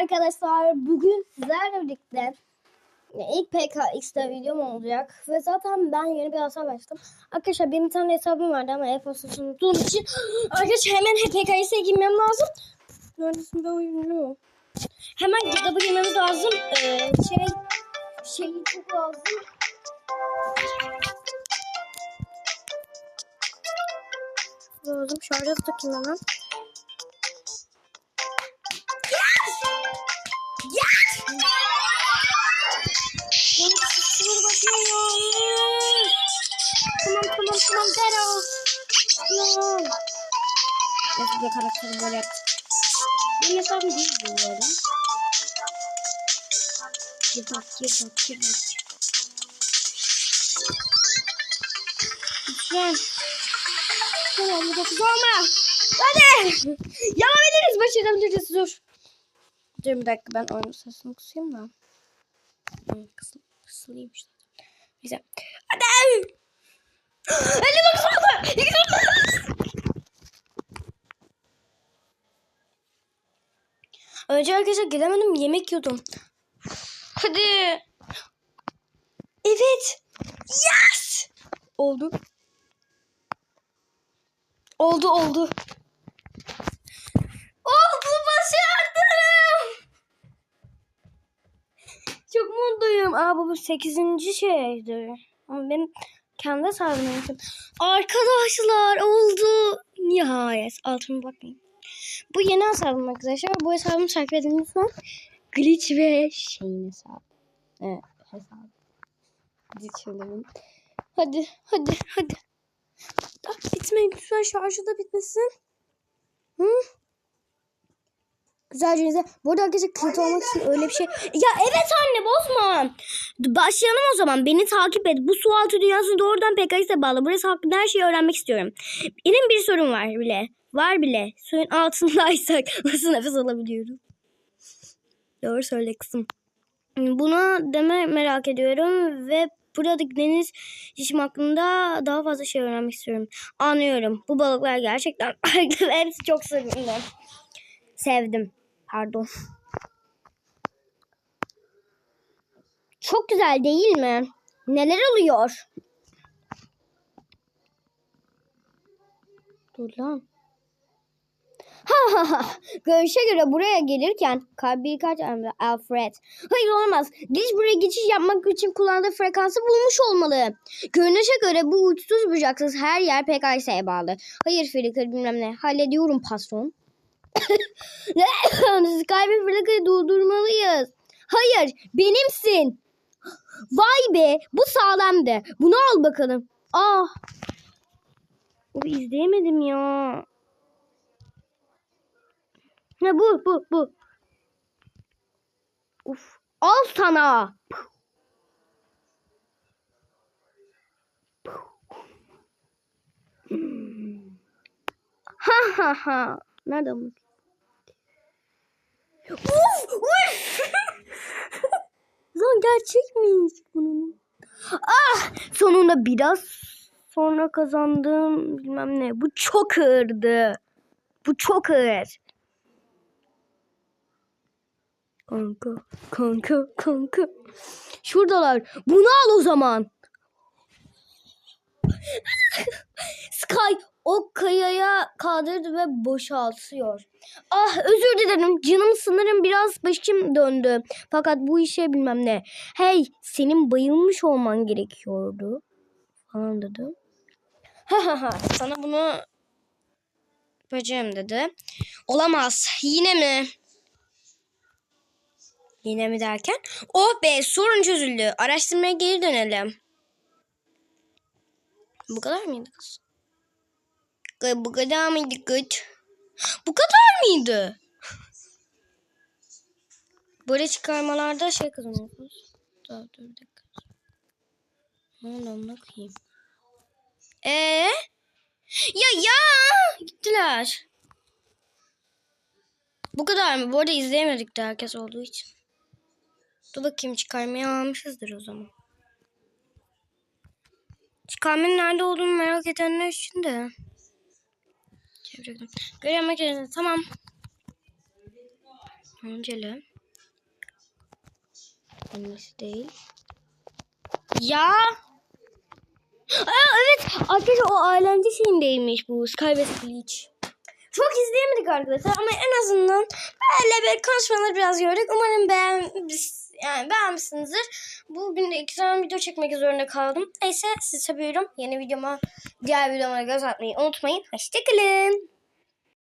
Arkadaşlar bugün sizlerle birlikte ilk PKX'de videom olacak ve zaten ben yeni bir hesap açtım. Arkadaşlar benim bir tane hesabım vardı ama e-postasını unuttuğum için arkadaşlar hemen PKX'e girmem lazım. Neredesin be oyunu? Hemen girdabı girmemiz lazım. Ee, şey şey çok lazım. Lazım. Şarja takayım hemen. Neyse bir karakteri böyle yaptım. Benim hesabım değil bu arada. Gir bak gir bak gir bak. Lütfen. Tamam bu dokuz olma. Hadi. Yapabiliriz başarabiliriz dur. Dur bir dakika ben oyun sesini kısayım da. Kısıl, kısılıymış zaten. Neyse. Hadi. 59 oldu. Önce arkadaşlar gidemedim yemek yiyordum. Hadi. Evet. Yes. Oldu. Oldu oldu. Oldu başardım. Çok mutluyum. Aa bu 8. şeydi. Ama benim kendi hesabım. Arkadaşlar oldu. Nihayet. Altıma bakmayın. Bu yeni hesabım arkadaşlar. Bu hesabımı takip edin lütfen. Glitch ve şeyin hesabı. Evet hesabı. Glitch'lerim. Hadi hadi hadi. Ah, bitmeyin lütfen şarjı da bitmesin. Hı? Güzelce. Bu arada arkadaşlar kült olmak için öyle bir şey. Ya evet anne bozma. Başlayalım o zaman. Beni takip et. Bu su altı dünyası doğrudan PKX'e bağlı. Burası hakkında her şeyi öğrenmek istiyorum. Benim bir sorun var bile. Var bile. Suyun altındaysak nasıl nefes alabiliyorum? Doğru söyle kızım. Bunu deme merak ediyorum ve buradaki deniz yaşam hakkında daha fazla şey öğrenmek istiyorum. Anlıyorum. Bu balıklar gerçekten farklı ve hepsi çok sevimli. Sevdim. Pardon. Çok güzel değil mi? Neler oluyor? Dur lan. Ha ha ha. Görüşe göre buraya gelirken kalbi kaç emri Alfred. Hayır olmaz. Giriş buraya geçiş yapmak için kullandığı frekansı bulmuş olmalı. Görünüşe göre bu uçsuz bucaksız her yer PKS'ye bağlı. Hayır Flicker bilmem ne. Hallediyorum patron. Skype Flicker'ı durdurmalıyız. Hayır benimsin. Vay be bu sağlamdı. Bunu al bakalım. Ah. O izleyemedim ya. Ne bu bu bu. Uf. Al sana. Ha ha ha. Nerede bu? Uf! Uf! Lan gerçekmiş bunun. Ah! Sonunda biraz sonra kazandım bilmem ne. Bu çok ağırdı. Bu çok ağır. Kanka, kanka, kanka. Şuradalar. Bunu al o zaman. Sky o kayaya kaldırdı ve boşaltıyor. Ah özür dilerim. Canım sanırım biraz başım döndü. Fakat bu işe bilmem ne. Hey senin bayılmış olman gerekiyordu. Falan dedi. Ha ha ha. Sana bunu yapacağım dedi. Olamaz. Yine mi? Yine mi derken? Oh be sorun çözüldü. Araştırmaya geri dönelim. Bu kadar mıydı kız? Bu kadar mıydı kız? Bu kadar mıydı? Böyle çıkarmalarda şey kazanıyoruz. Daha dur bir dakika. Ne oldu amına koyayım. Ee? Ya ya! Gittiler. Bu kadar mı? Bu arada izleyemedik de herkes olduğu için. Dur bakayım çıkarmaya almışızdır o zaman. Çıkarmanın nerede olduğunu merak edenler için de. Çevirdim. Göremek üzere. Tamam. Önceli. Annesi değil. Ya. Aa, evet arkadaşlar o eğlence şeyindeymiş bu Skywest Bleach. Çok izleyemedik arkadaşlar ama en azından böyle bir konuşmaları biraz gördük. Umarım beğen yani beğenmişsinizdir. Bugün de iki tane video çekmek zorunda kaldım. Neyse sizi seviyorum. Yeni videoma, diğer videolara göz atmayı unutmayın. Hoşçakalın.